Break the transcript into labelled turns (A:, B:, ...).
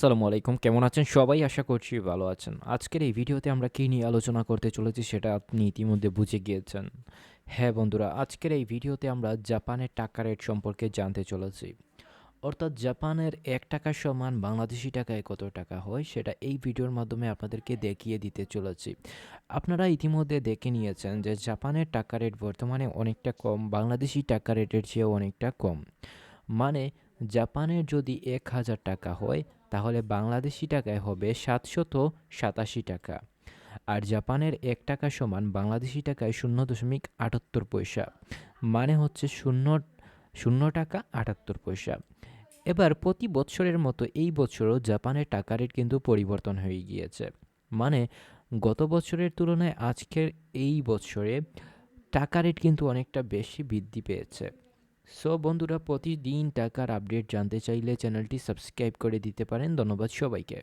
A: আসসালামু আলাইকুম, কেমন আছেন সবাই? আশা করছি ভালো আছেন। আজকের এই ভিডিওতে আমরা কী নিয়ে আলোচনা করতে চলেছি সেটা আপনি ইতিমধ্যে বুঝে গিয়েছেন। হ্যাঁ বন্ধুরা, আজকের এই ভিডিওতে আমরা জাপানের টাকা রেট সম্পর্কে জানতে চলেছি। অর্থাৎ জাপানের এক টাকা সমান বাংলাদেশি টাকায় কত টাকা হয়, সেটা এই ভিডিওর মাধ্যমে আপনাদেরকে দেখিয়ে দিতে চলেছি। আপনারা ইতিমধ্যে দেখে নিয়েছেন যে জাপানের টাকা রেট বর্তমানে অনেকটা কম, বাংলাদেশি টাকা রেটের চেয়েও অনেকটা কম। মানে জাপানের যদি এক হাজার টাকা হয়, তাহলে বাংলাদেশি টাকায় হবে সাতশত সাতাশি টাকা। আর জাপানের এক টাকা সমান বাংলাদেশি টাকায় শূন্য দশমিক আটাত্তর পয়সা। মানে হচ্ছে শূন্য শূন্য টাকা আটাত্তর পয়সা। এবার প্রতি বছরের মতো এই বছরও জাপানের টাকা রেট কিন্তু পরিবর্তন হয়ে গিয়েছে। মানে গত বছরের তুলনায় আজকের এই বছরে টাকা রেট কিন্তু অনেকটা বেশি বৃদ্ধি পেয়েছে। সো বন্ধুরা প্রতিদিন টাকার আপডেট জানতে চাইলে চ্যানেলটি সাবস্ক্রাইব করে দিতে পারেন। ধন্যবাদ সবাইকে।